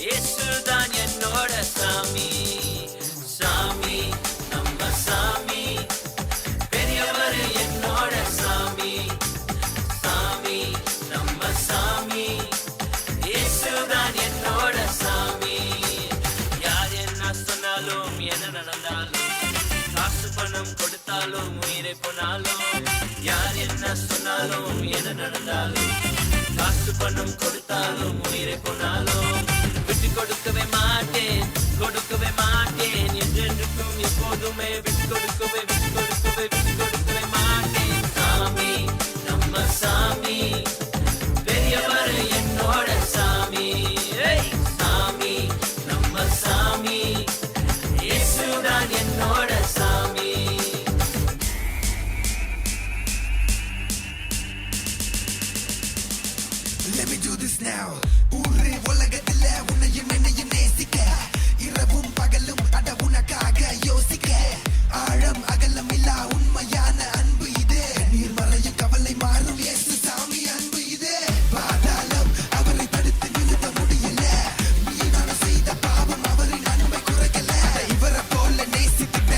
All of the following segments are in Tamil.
இயேசுதான் சாமி சாமி நம்ம சாமி பெரியவர் என்னோட சாமி சாமி நம்ம சாமி இயேசுதான் சாமி. யார் என்ன சொன்னாலும் என்ன நடந்தாலும் காசு பணம் கொடுத்தாலும் உயிரை போனாலும் யார் என்ன சொன்னாலும் என்ன நடந்தாலும் காசு பணம் கொடுத்தாலும் விட்டு கொடுக்கவே மாட்டேன் கொடுக்கவே மாட்டேன். என்றென்றுக்கும் எப்போதுமே விட்டு கொடுக்கவே Let me do this now. ஊரு உலகத்துல உன்னையும் என்னையும் நேசிக்க. இரவும் பகலும் அட உனக்காக யோசிக்க. ஆழம் அகலம் இல்லா உண்மையான அன்பு இது. நீர் மறையும் கவலை மாறும். இயேசு சாமி அன்பு இது. பாதாளம் அவரை தடுத்து நிறுத்த முடியல. மீனான செய்த பாவம் அவரின் அன்பை குறைக்கல. இவரை போல நேசிக்கிட்ட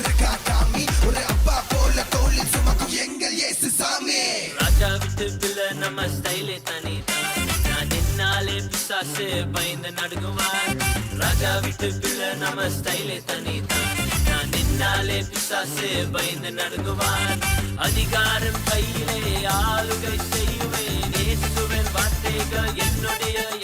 இருக்கா காமி ஒரு அப்பா போல தோளில் சுமக்கும் எங்கள் இயேசு சாமி. ராஜா விட்டு பிள்ளை நம்ம ஸ்டைலே தனி. நின்னாலே பயந்து நடுங்குவார். ராஜா விட்டு பிள்ளை நம்ம ஸ்டைலே தனி நான் நின்னாலே பிசாசு பயந்து நடுங்குவார். அதிகாரம் கையிலே ஆளுகை செய்வேன். நேசுவேன் வார்த்தைகள் என்னுடைய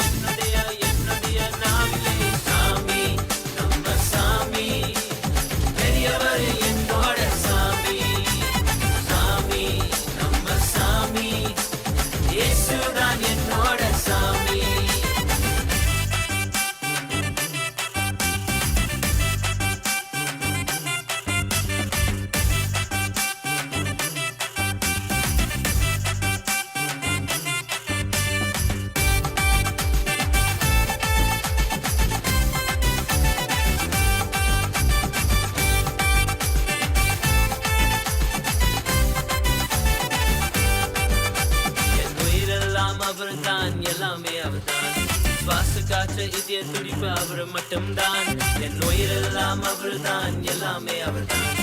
அவர்தான் எல்லாமே அவர்தான். சுவாச காற்று இதய துடிப்பு அவர் மட்டும்தான். என் உயிரெல்லாம் அவர்தான் எல்லாமே அவர்தான்.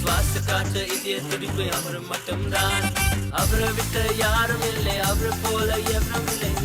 சுவாச காற்று இதய துடிப்பு அவர் மட்டும்தான். அவரை விட்டு யாரும் இல்லை அவரை போல எவரும் இல்லை.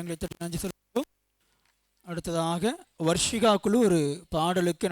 எங்களை நன்றி சொல்லுவோம் அடுத்ததாக வர்ஷிகா குழு ஒரு பாடலுக்கு